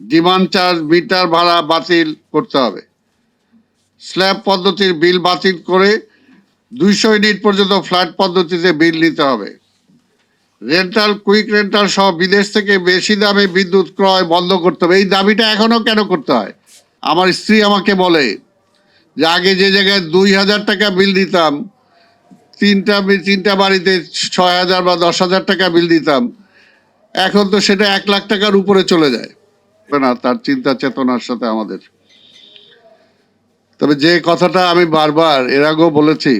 Demand charge, metre ভাড়া বাতিল করতে হবে। স্ল্যাব পদ্ধতির বিল বাতিল করে দুইশো ইউনিট পর্যন্ত ফ্ল্যাট পদ্ধতিতে বিল নিতে হবে। রেন্টাল, কুইক রেন্টাল সহ বিদেশ থেকে বেশি দামে বিদ্যুৎ ক্রয় বন্ধ করতে হবে। এই দাবিটা এখনও কেন করতে হয়? আমার স্ত্রী আমাকে বলে যে, আগে যে জায়গায় দুই হাজার টাকা বিল দিতাম, তিনটা তিনটা বাড়িতে ছয় হাজার বা দশ হাজার টাকা বিল দিতাম, এখন তো সেটা এক লাখ টাকার উপরে চলে যায়। না, তার চিন্তা চেতনার সাথে আমাদের। তবে যে কথাটা আমি বারবার এর আগেও বলেছি,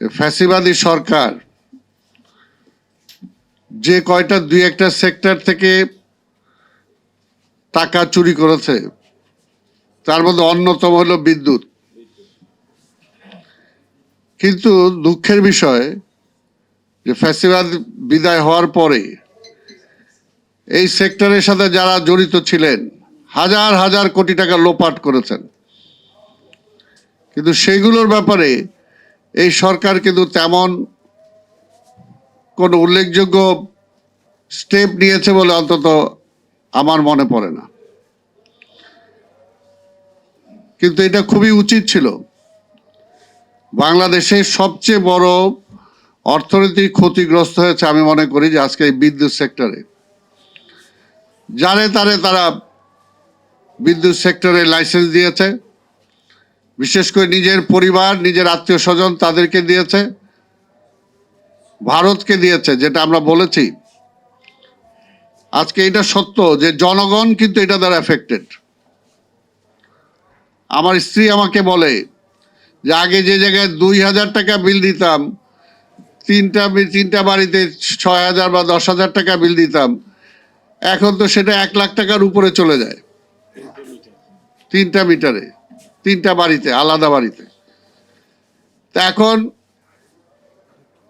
ফ্যাসিবাদী সরকার যে কয়টা দুই একটা সেক্টর থেকে টাকা চুরি করেছে, তার মধ্যে অন্যতম হলো বিদ্যুৎ। কিন্তু দুঃখের বিষয় যে ফ্যাসিবাদ বিদায় হওয়ার পরে এই সেক্টরের সাথে যারা জড়িত ছিলেন, হাজার হাজার কোটি টাকা লোপাট করেছেন। কিন্তু সেগুলোর ব্যাপারে এই সরকার কিন্তু তেমন কোনো উল্লেখযোগ্য স্টেপ নিয়েছে বলে অন্তত আমার মনে পড়ে না। কিন্তু এটা খুবই উচিত ছিল। বাংলাদেশের সবচেয়ে বড় অর্থনৈতিক ক্ষতিগ্রস্ত হয়েছে আমি মনে করি যে আজকে এই বিদ্যুৎ সেক্টরে। যারে তারে তারা বিদ্যুৎ সেক্টরে লাইসেন্স দিয়েছে। বিশেষ করে নিজের পরিবার, নিজের আত্মীয় স্বজন তাদেরকে দিয়েছে। ভারতকে দিয়েছে, যেটা আমরা বলেছি। আজকে এটা সত্য যে জনগণ কিন্তু এটা দ্বারা এফেক্টেড আমার স্ত্রী আমাকে বলে যে আগে যে জায়গায় দুই হাজার টাকা বিল দিতাম, তিনটা তিনটা বাড়িতে ছয় হাজার বা দশ হাজার টাকা বিল দিতাম এখন তো সেটা এক লাখ টাকার উপরে চলে যায়। তিনটা মিটারে, তিনটা বাড়িতে, আলাদা বাড়িতে। তা এখন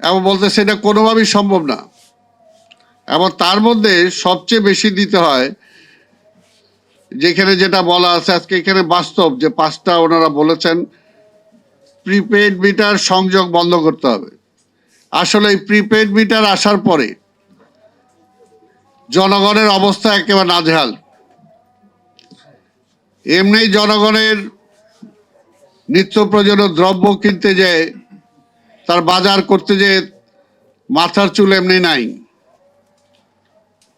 এমন বলতে সেটা কোনোভাবেই সম্ভব না। এবং তার মধ্যে সবচেয়ে বেশি দিতে হয়, যেখানে যেটা বলা আছে, আজকে এখানে বাস্তব যে পাঁচটা ওনারা বলেছেন প্রিপেড মিটার সংযোগ বন্ধ করতে হবে। আসলে এই প্রিপেড মিটার আসার পরে জনগণের অবস্থা একেবারে নাজেহাল। এমনি জনগণের নিত্য প্রয়োজনীয় দ্রব্য কিনতে যে, তার বাজার করতে যে মাথার চুল এমনি নাই।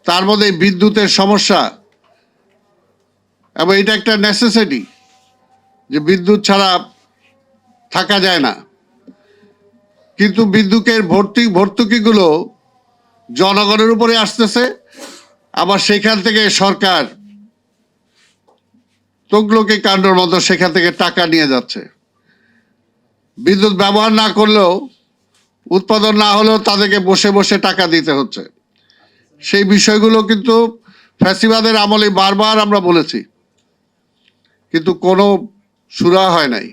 তার মধ্যে বিদ্যুতের সমস্যা। এবং এটা একটা নেসেসিটি যে বিদ্যুৎ ছাড়া থাকা যায় না। কিন্তু বিদ্যুতের ভর্তি ভর্তুকিগুলো জনগণের উপরে আসতেছে, আবার সেখান থেকে সরকার তগলোকে কাণ্ডর মতো সেখান থেকে টাকা নিয়ে যাচ্ছে। বিদ্যুৎ ব্যবহার না করলেও, উৎপাদন না হলেও তাদেরকে বসে বসে টাকা দিতে হচ্ছে। সেই বিষয়গুলো কিন্তু ফ্যাসিবাদের আমলে বারবার আমরা বলেছি, কিন্তু কোনো সুরা হয় নাই।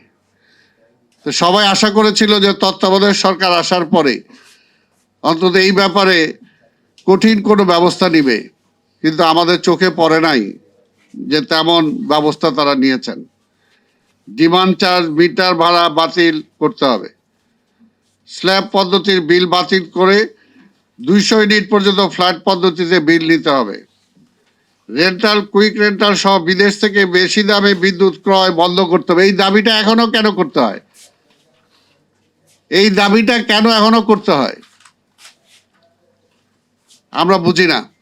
তো সবাই আশা করেছিল যে তত্ত্বাবধায়ক সরকার আসার পরে, অন্তত এই ব্যাপারে কঠিন কোনো ব্যবস্থা নিবে, কিন্তু আমাদের চোখে পড়ে নাই যে তেমন ব্যবস্থা তারা নিয়েছেন। ডিমান্ড চার্জ, মিটার ভাড়া বাতিল করতে হবে। স্ল্যাব পদ্ধতির বিল বাতিল করে দুইশো ইউনিট পর্যন্ত ফ্ল্যাট পদ্ধতিতে বিল নিতে হবে। রেন্টাল, কুইক রেন্টাল সহ বিদেশ থেকে বেশি দামে বিদ্যুৎ ক্রয় বন্ধ করতে হবে। এই দাবিটা এখনও কেন করতে হয়? এই দাবিটা কেন এখনও করতে হয়? আমরা বুঝি না।